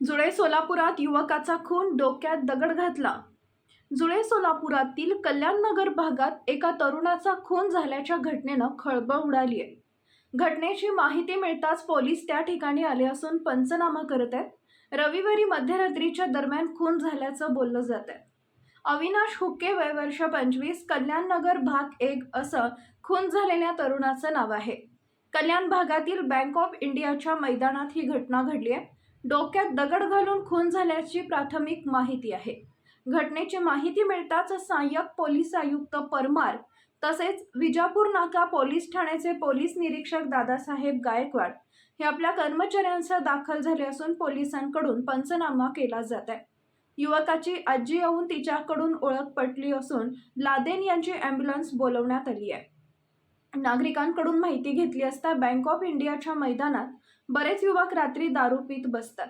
जुळे सोलापुरात युवकाचा खून डोक्यात दगड घातला. जुळे सोलापुरातील कल्याणनगर भागात एका तरुणाचा खून झाल्याच्या घटनेनं खळबळ उडाली आहे घटनेची माहिती मिळताच पोलीस त्या ठिकाणी आले असून पंचनामा करत आहेत. रविवारी मध्यरात्रीच्या दरम्यान खून झाल्याचं बोललं जात आहे अविनाश हुक्के वय वर्ष पंचवीस कल्याणनगर भाग एक असं खून झालेल्या तरुणाचं नाव आहे. कल्याण भागातील बँक ऑफ इंडियाच्या मैदानात ही घटना घडली आहे डोक्यात दगड घालून खून झाल्याची प्राथमिक माहिती आहे. घटनेची माहिती मिळताच सहाय्यक पोलीस आयुक्त परमार तसेच विजापूर नाका पोलीस ठाण्याचे पोलीस निरीक्षक दादासाहेब गायकवाड हे आपल्या कर्मचाऱ्यांसह दाखल झाले असून पोलिसांकडून पंचनामा केला जात आहे. युवकाची आजी येऊन तिच्याकडून ओळख पटली असून लादेन यांची अँब्युलन्स बोलवण्यात आली आहे. नागरिकांकडून माहिती घेतली असता बँक ऑफ इंडियाच्या मैदानात बरेच युवक रात्री दारू पीत बसतात.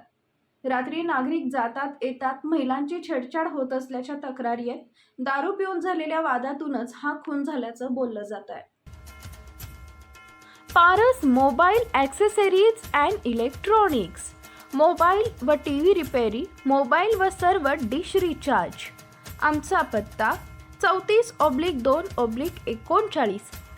रात्री नागरिक जातात येतात महिलांची छेडछाड होत असल्याच्या तक्रारी आहेत दारू पिऊन झालेल्या वादातूनच हा खून झाल्याचं बोललं जात आहे Paras mobile accessories and electronics. Mobile व टी व्ही रिपेरी मोबाईल व सर्व डिश रिचार्ज. आमचा पत्ता चौतीस ऑब्लिक दोन ऑब्लिक एकोणचाळीस.